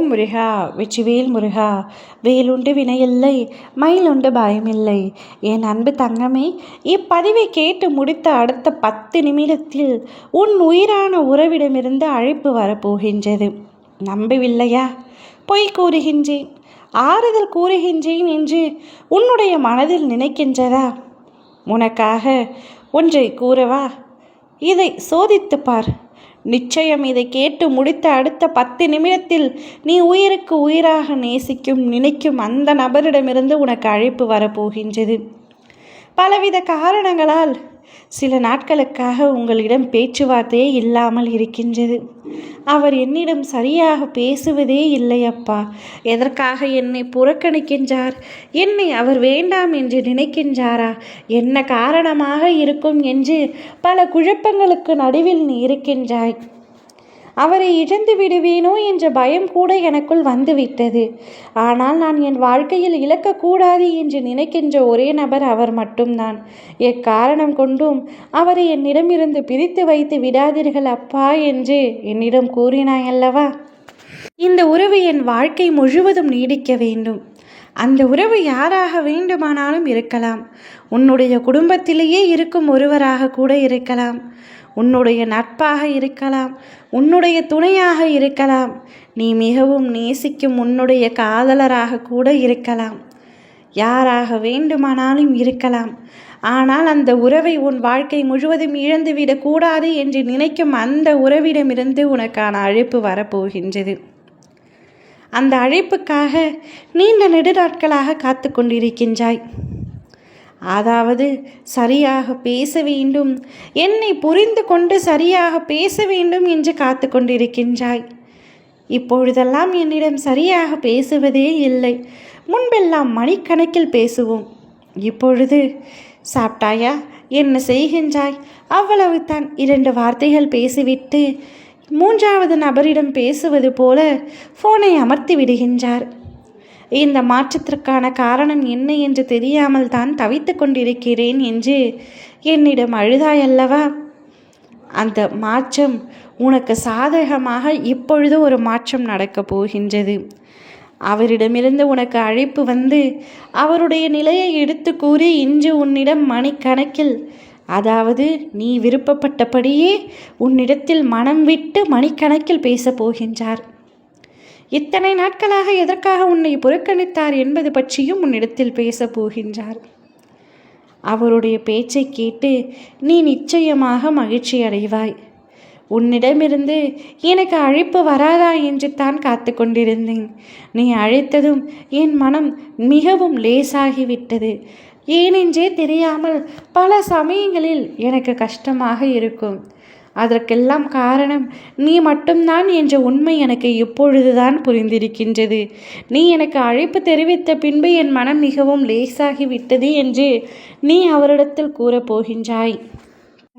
ஓம் முருகா வெற்றிவேல் முருகா வேலுண்டு வினையில்லை மயிலுண்டு பயமில்லை. என் அன்பு தங்கமே இப்பதிவை கேட்டு முடித்த அடுத்த பத்து நிமிடத்தில் உன் உயிரான உறவிடமிருந்து அழைப்பு வரப்போகின்றது. நம்பவில்லையா? பொய் கூறுகின்றேன். ஆறுதல் கூறுகின்றேன் என்று உன்னுடைய மனதில் நினைக்கின்றதா? உனக்காக ஒன்றை கூறவா? இதை சோதித்துப் பார். நிச்சயம் இதை கேட்டு முடித்த அடுத்த பத்து நிமிடத்தில் நீ உயிருக்கு உயிராக நேசிக்கும் நினைக்கும் அந்த நபரிடமிருந்து உனக்கு அழைப்பு வரப்போகின்றது. பலவித காரணங்களால் சில நாட்களுக்காக உங்களிடம் பேச்சுவார்த்தையே இல்லாமல் இருக்கின்றது. அவர் என்னிடம் சரியாக பேசுவதே இல்லையப்பா எதற்காக என்னை புறக்கணிக்கின்றார்? என்னை அவர் வேண்டாம் என்று நினைக்கின்றாரா? என்ன காரணமாக இருக்கும் என்று பல குழப்பங்களுக்கு நடுவில் நீ இருக்கின்றாய். அவரை இழந்து விடுவேனோ என்ற பயம் கூட எனக்குள் வந்துவிட்டது. ஆனால் நான் என் வாழ்க்கையில் இழக்கக்கூடாது என்று நினைக்கின்ற ஒரே நபர் அவர் மட்டும்தான். எக்காரணம் கொண்டும் அவரை என்னிடமிருந்து பிரித்து வைத்து விடாதீர்கள் அப்பா என்று என்னிடம் கூறினாய் அல்லவா இந்த உறவு என் வாழ்க்கை முழுவதும் நீடிக்க வேண்டும். அந்த உறவு யாராக வேண்டுமானாலும் இருக்கலாம். உன்னுடைய குடும்பத்திலேயே இருக்கும் ஒருவராக கூட இருக்கலாம். உன்னுடைய நட்பாக இருக்கலாம். உன்னுடைய துணையாக இருக்கலாம். நீ மிகவும் நேசிக்கும் உன்னுடைய காதலராக கூட இருக்கலாம். யாராக வேண்டுமானாலும் இருக்கலாம். ஆனால் அந்த உறவை உன் வாழ்க்கை முழுவதும் இழந்துவிடக்கூடாது என்று நினைக்கும் அந்த உறவிடமிருந்து உனக்கான அழைப்பு வரப்போகின்றது. அந்த அழைப்புக்காக நீண்ட நெடுநாட்களாக காத்து கொண்டிருக்கின்றாய் அதாவது சரியாக பேச வேண்டும். என்னை புரிந்து கொண்டு சரியாக பேச வேண்டும் என்று காத்து கொண்டிருக்கின்றாய் இப்பொழுதெல்லாம் என்னிடம் சரியாக பேசுவதே இல்லை. முன்பெல்லாம் மணிக்கணக்கில் பேசுவோம். இப்பொழுது சாப்பிட்டாயா? என்ன செய்கின்றாய்? அவ்வளவு தான் இரண்டு வார்த்தைகள் பேசிவிட்டு மூன்றாவது நபரிடம் பேசுவது போல ஃபோனை அமர்த்தி விடுகின்றார். இந்த மாற்றத்திற்கான காரணம் என்ன என்று தெரியாமல் தான் தவித்து கொண்டிருக்கிறேன் என்று என்னிடம் அழுதாயல்லவா? அந்த மாற்றம் உனக்கு சாதகமாக இப்பொழுது ஒரு மாற்றம் நடக்கப் போகின்றது. அவரிடமிருந்து உனக்கு அழைப்பு வந்து அவருடைய நிலையை எடுத்து கூறி இன்று உன்னிடம் மணிக்கணக்கில் அதாவது நீ விருப்பப்பட்டபடியே உன்னிடத்தில் மனம் விட்டு மணிக்கணக்கில் பேசப் போகின்றார். இத்தனை நாட்களாக எதற்காக உன்னை புறக்கணித்தார் என்பது பற்றியும் உன்னிடத்தில் பேசப் போகின்றார். அவருடைய பேச்சை கேட்டு நீ நிச்சயமாக மகிழ்ச்சி அடைவாய். உன்னிடமிருந்து எனக்கு அழைப்பு வராதா என்று தான் காத்து கொண்டிருந்தேன். நீ அழைத்ததும் என் மனம் மிகவும் லேசாகிவிட்டது. ஏனென்றே தெரியாமல் பல சமயங்களில் எனக்கு கஷ்டமாக இருக்கும். அதற்கெல்லாம் காரணம் நீ மட்டும்தான் என்ற உண்மை எனக்கு இப்பொழுதுதான் புரிந்திருக்கின்றது. நீ எனக்கு அழைப்பு தெரிவித்த பின்பு என் மனம் மிகவும் லேசாகிவிட்டது என்று நீ அவரிடத்தில் கூறப்போகின்றாய்.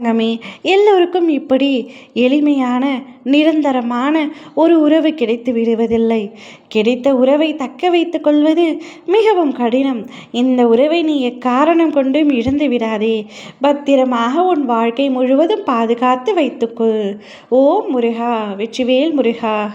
தங்கமே எல்லோருக்கும் இப்படி எளிமையான நிரந்தரமான ஒரு உறவு கிடைத்து விடுவதில்லை. கிடைத்த உறவை தக்க வைத்து கொள்வது மிகவும் கடினம். இந்த உறவை நீ எக்காரணம் கொண்டும் இழந்து விடாதே. பத்திரமாக உன் வாழ்க்கை முழுவதும் பாதுகாத்து வைத்துக்கொள். ஓ முருகா வெற்றிவேல் முருகா.